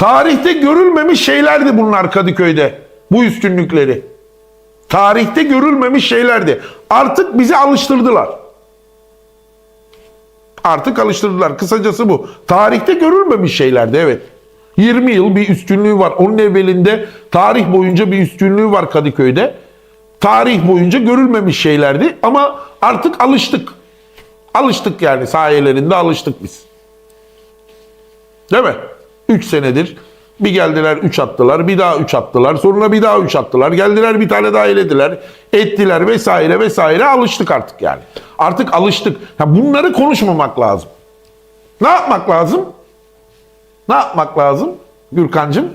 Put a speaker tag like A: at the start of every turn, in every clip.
A: Tarihte görülmemiş şeylerdi bunlar Kadıköy'de. Bu üstünlükleri. Tarihte görülmemiş şeylerdi. Artık bizi alıştırdılar. Artık alıştırdılar. Kısacası bu. Tarihte görülmemiş şeylerdi evet. 20 yıl bir üstünlüğü var. Onun evvelinde tarih boyunca bir üstünlüğü var Kadıköy'de. Tarih boyunca görülmemiş şeylerdi ama artık alıştık. Alıştık yani sayelerinde alıştık biz. Değil mi? 3 senedir bir geldiler 3 attılar, bir daha 3 attılar, sonra bir daha 3 attılar, geldiler bir tane daha elediler, ettiler vesaire vesaire alıştık artık yani. Artık alıştık. Ha bunları konuşmamak lazım. Ne yapmak lazım? Ne yapmak lazım Gürkan'cığım?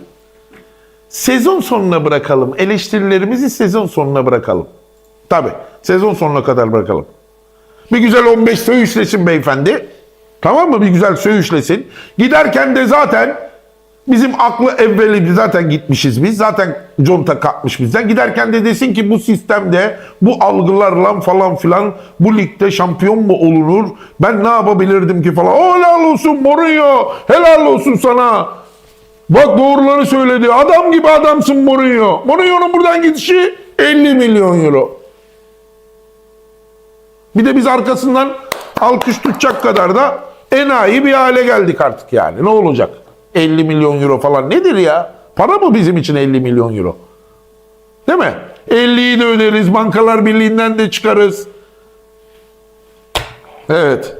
A: Sezon sonuna bırakalım. Eleştirilerimizi sezon sonuna bırakalım. Tabi sezon sonuna kadar bırakalım. Bir güzel 15 söğüşlesin beyefendi. Tamam mı? Bir güzel söğüşlesin. Giderken de zaten bizim aklı evveli zaten gitmişiz biz. Zaten conta kalkmış bizden. Giderken de desin ki bu sistemde bu algılarla falan filan bu ligde şampiyon mu olunur? Ben ne yapabilirdim ki falan. O helal olsun Mourinho. Helal olsun sana. Bak doğruları söyledi. Adam gibi adamsın Mourinho. Mourinho'nun buradan gidişi 50 milyon euro. Bir de biz arkasından alkış tutacak kadar da enayi bir hale geldik artık yani. Ne olacak? 50 milyon euro falan nedir ya? Para mı bizim için 50 milyon euro? Değil mi? 50'yi de öderiz, bankalar birliğinden de çıkarız. Evet.